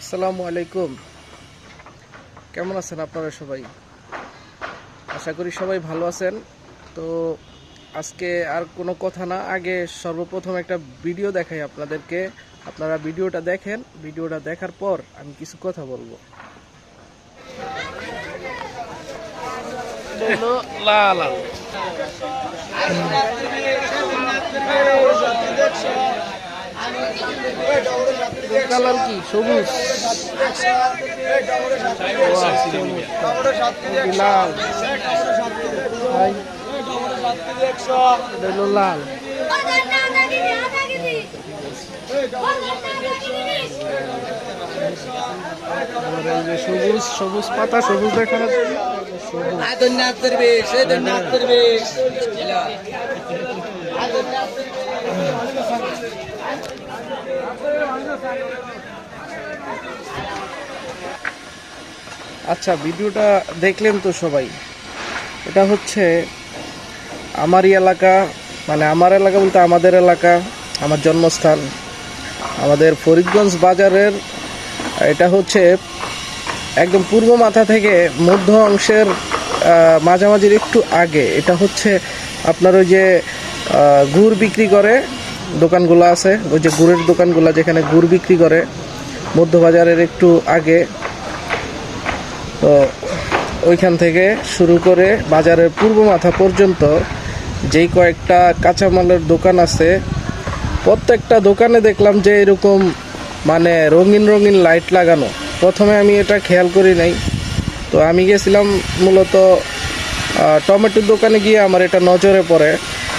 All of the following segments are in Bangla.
আসসালামু আলাইকুম। কেমন আছেন আপনারা সবাই? আশা করি সবাই ভালো আছেন। তো আজকে আর কোনো কথা না, আগে সর্বপ্রথম একটা ভিডিও দেখাই আপনাদেরকে। আপনারা ভিডিওটা দেখেন, ভিডিওটা দেখার পর আমি কিছু কথা বলব। লাল কালার কি? সবুজ। লাল। লাল। সবুজ সবুজ পাতা সবুজ দেখানো সবুজ আচ্ছা ভিডিওটা দেখলেন তো সবাই। এটা হচ্ছে আমারই এলাকা মানে আমার এলাকা বলতে আমাদের এলাকা, আমার জন্মস্থান। আমাদের ফরিদগঞ্জ বাজারের, এটা হচ্ছে একদম পূর্ব মাথা থেকে মধ্য অংশের মাঝামাঝির একটু আগে। এটা হচ্ছে আপনার ওই যে গুড় বিক্রি করে দোকানগুলো আছে, ওই যে গুড়ের দোকানগুলো যেখানে গুড় বিক্রি করে মধ্য বাজারের একটু আগে। তো ওইখান থেকে শুরু করে বাজারের পূর্ব মাথা পর্যন্ত যেই কয়েকটা কাঁচামালের দোকান আছে, প্রত্যেকটা দোকানে দেখলাম যে এরকম মানে রঙিন রঙিন লাইট লাগানো। প্রথমে আমি এটা খেয়াল করি নাই। তো আমি গেছিলাম মূলত টমেটোর দোকানে গিয়ে আমার এটা নজরে পড়ে।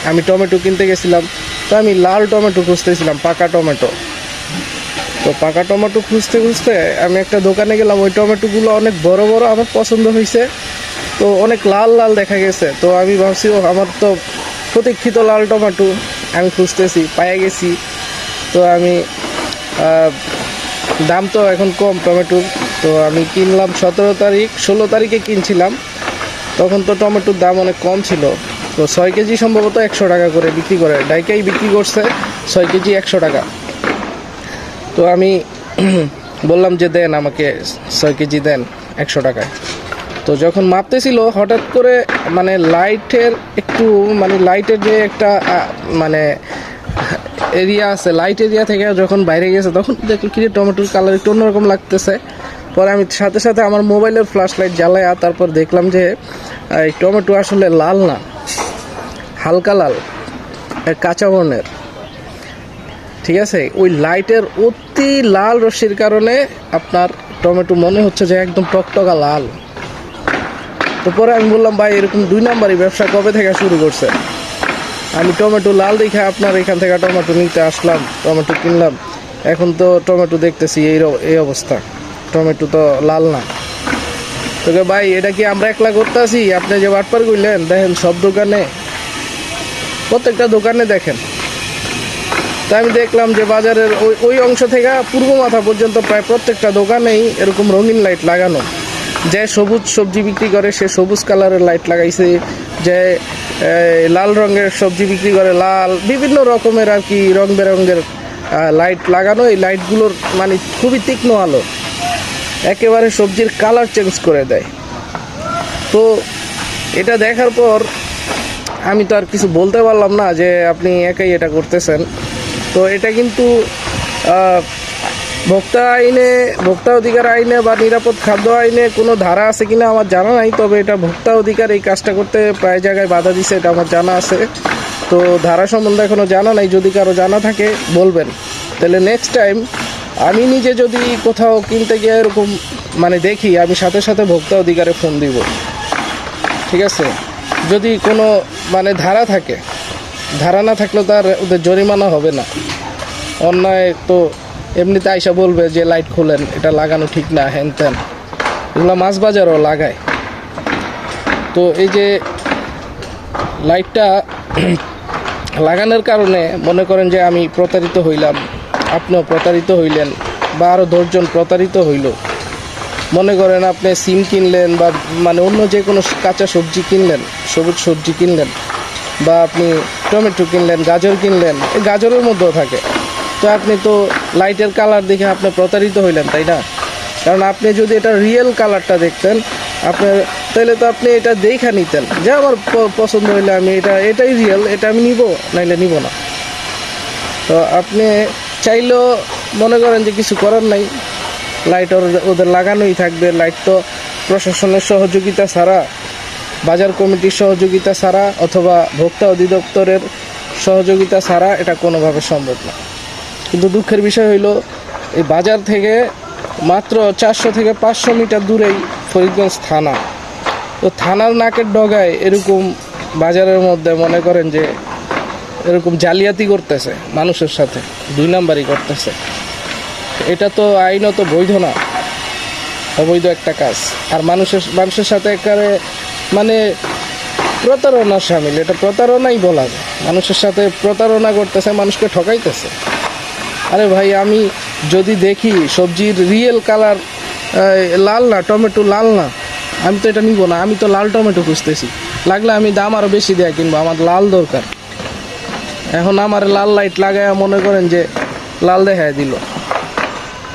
আমি টমেটো কিনতে গেছিলাম। তো আমি লাল টমেটো খুঁজতেছিলাম, পাকা টমেটো। তো পাকা টমেটো খুঁজতে খুঁজতে আমি একটা দোকানে গেলাম, ওই টমেটোগুলো অনেক বড় বড় আমার পছন্দ হয়েছে তো অনেক লাল লাল দেখা গেছে, তো আমি ভাবছি ও আমার তো প্রতীক্ষিত লাল টমেটো, আমি খুঁজতেছি পায়ে গেছি। তো আমি দাম তো এখন কম টমেটোর তো আমি কিনলাম সতেরো তারিখ, ষোলো তারিখে কিনছিলাম। তখন তো টমেটোর দাম অনেক কম ছিল। তো ছয় কেজি সম্ভবত একশো টাকা করে বিক্রি করে। ডাইকাই বিক্রি করছে ছয় কেজি একশো টাকা। তো আমি বললাম যে দেন আমাকে ছয় কেজি দেন একশো টাকায়। তো যখন মাপতেছিল হঠাৎ করে মানে লাইটের একটু মানে লাইটের যে একটা মানে এরিয়া আছে, লাইট এরিয়া থেকে যখন বাইরে গেছে তখন দেখি কি টমেটোর কালার একটু অন্যরকম লাগতেছে। পরে আমি সাথে সাথে আমার মোবাইলের ফ্ল্যাশ লাইট জ্বালায়া তারপর দেখলাম যে, এই টমেটো আসলে লাল না। হালকা লাল কাঁচা বর্ণের। ঠিক আছে? ওই লাইটের অতি লাল রশ্মির কারণে আপনার টমেটো মনে হচ্ছে যে একদম টকটকা লাল। তো পরে আমি বললাম, ভাই, এরকম দুই নাম্বারই ব্যবসা কবে থেকে শুরু করছে? আমি টমেটো লাল দেখে আপনার এখান থেকে টমেটো নিতে আসলাম, টমেটো কিনলাম। এখন তো টমেটো দেখতেছি এই এই অবস্থা। টমেটো তো লাল না। তোকে ভাই, এটা কি আমরা একলা করতে আসি আপনি যে বাটপার করলেন, দেখেন সব দোকানে প্রত্যেকটা দোকানে দেখেন। তো আমি দেখলাম যে বাজারের ওই ওই অংশ থেকে পূর্ব মাথা পর্যন্ত প্রায় প্রত্যেকটা দোকানেই এরকম রঙিন লাইট লাগানো। যে সবুজ সবজি বিক্রি করে, সে সবুজ কালারের লাইট লাগাইছে। যে লাল রঙের সবজি বিক্রি করে, লাল, বিভিন্ন রকমের আর কি রং বেরঙের লাইট লাগানো। এই লাইটগুলোর মানে খুবই তীক্ষ্ণ আলো। একেবারে সবজির কালার চেঞ্জ করে দেয়। তো এটা দেখার পর আমি তো আর কিছু বলতে পারলাম না যে আপনি একাই এটা করতেছেন। তো এটা কিন্তু ভোক্তা আইনে, ভোক্তা অধিকার আইনে বা নিরাপদ খাদ্য আইনে কোনো ধারা আছে কিনা আমার জানা নাই, তবে এটা ভোক্তা অধিকার এই কাজটা করতে প্রায় জায়গায় বাধা দিছে, এটা আমার জানা আছে। তো ধারা সম্বন্ধে এখনও জানা নাই, যদি কারও জানা থাকে বলবেন। তাহলে নেক্সট টাইম আমি নিজে যদি কোথাও কিনতে গিয়ে এরকম মানে দেখি, আমি সাথে সাথে ভোক্তা অধিকারে ফোন দিব। ঠিক আছে? যদি কোনো মানে ধারা থাকে, ধারা না থাকলে তার ওদের জরিমানা হবে না। অন্যায় তো এমনিতে আইসা বলবে যে লাইট খোলেন, এটা লাগানো ঠিক না, হ্যান ত্যান। এগুলো মাছ বাজারও লাগায়। তো এই যে লাইটটা লাগানোর কারণে মনে করেন যে আমি প্রতারিত হইলাম, আপনিও প্রতারিত হইলেন, বা আরও দশজন প্রতারিত হইল। মনে করেন আপনি সিম কিনলেন বা মানে অন্য যে কোনো কাঁচা সবজি কিনলেন, সবুজ সবজি কিনলেন, বা আপনি টমেটো কিনলেন, গাজর কিনলেন, এই গাজরের মধ্যেও থাকে। তো আপনি তো লাইটের কালার দেখে আপনি প্রতারিত হইলেন, তাই না? কারণ আপনি যদি এটা রিয়েল কালারটা দেখতেন, আপনার তাহলে তো আপনি এটা দেখা নিতেন যে আমার পছন্দ হইলে আমি এটা, এটাই রিয়েল এটা আমি নিব, নাইলে নিব না। তো আপনি চাইলেও মনে করেন যে কিছু করার নাই। লাইট ওদের লাগানোই থাকবে। লাইট তো প্রশাসনের সহযোগিতা ছাড়া, বাজার কমিটির সহযোগিতা ছাড়া অথবা ভোক্তা অধিদপ্তরের সহযোগিতা ছাড়া এটা কোনোভাবে সম্ভব না। কিন্তু দুঃখের বিষয় হইল, এই বাজার থেকে মাত্র চারশো থেকে পাঁচশো মিটার দূরেই ফরিদগঞ্জ থানা। তো থানার নাকের ডগায় এরকম বাজারের মধ্যে মনে করেন যে এরকম জালিয়াতি করতেছে মানুষের সাথে, দুই নাম্বারই করতেছে। এটা তো আইনত বৈধ না। অবৈধ একটা কাজ। আর মানুষের মানুষের সাথে একেবারে মানে প্রতারণার সামিল। এটা প্রতারণাই বলা যায়। মানুষের সাথে প্রতারণা করতেছে, মানুষকে ঠকাইতেছে। আরে ভাই, আমি যদি দেখি সবজির রিয়েল কালার লাল না, টমেটো লাল না, আমি তো এটা নিব না। আমি তো লাল টমেটো খুঁজতেছি। লাগলে আমি দাম আরও বেশি দেয়া কিনবো। আমার লাল দরকার। এখন আমার লাল লাইট লাগায় মনে করেন যে লাল দেখায় দিল।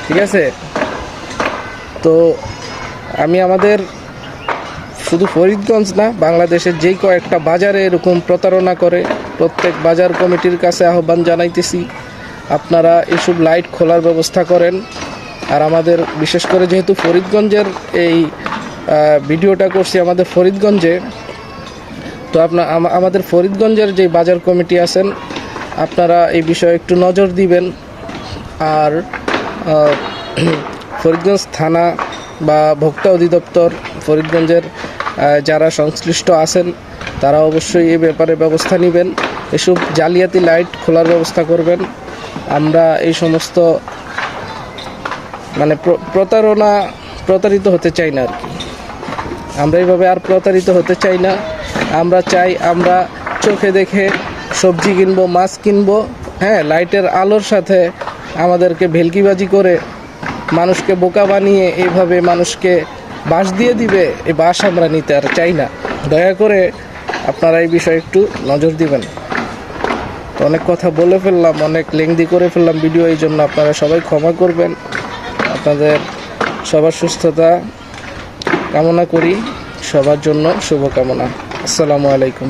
ঠিক আছে? তো আমি আমাদের শুধু ফরিদগঞ্জ না, বাংলাদেশের যেই কয়েকটা বাজারে এরকম প্রতারণা করে প্রত্যেক বাজার কমিটির কাছে আহ্বান জানাইতেছি। আপনারা এসব লাইট খোলার ব্যবস্থা করেন। আর আমাদের বিশেষ করে যেহেতু ফরিদগঞ্জের এই ভিডিওটা করছি আমাদের ফরিদগঞ্জে, তো আপনার আমাদের ফরিদগঞ্জের যে বাজার কমিটি আছেন, আপনারা এই বিষয়ে একটু নজর দিবেন। আর ফরিদগঞ্জ থানা বা ভোক্তা অধিদপ্তর, ফরিদগঞ্জের যারা সংশ্লিষ্ট আছেন, তারা অবশ্যই এই ব্যাপারে ব্যবস্থা নেবেন। এসব জালিয়াতি লাইট খোলার ব্যবস্থা করবেন। আমরা এই সমস্ত মানে প্র- প্রতারণা প্রতারিত হতে চাই না আর কি। আমরা এইভাবে আর প্রতারিত হতে চাই না। আমরা চাই আমরা চোখে দেখে সবজি কিনবো, মাছ কিনবো হ্যাঁ লাইটের আলোর সাথে আমাদেরকে ভেলকিবাজি করে মানুষকে বোকা বানিয়ে এইভাবে মানুষকে বাস দিয়ে দিবে এই বাস আমরা নিতে আর চাই না। দয়া করে আপনারা এই বিষয়ে একটু নজর দিবেন। তো অনেক কথা বলে ফেললাম, অনেক লেংদি করে ফেললাম ভিডিও এই জন্য আপনারা সবাই ক্ষমা করবেন। আপনাদের সবার সুস্থতা কামনা করি, সবার জন্য শুভকামনা। আসসালামু আলাইকুম।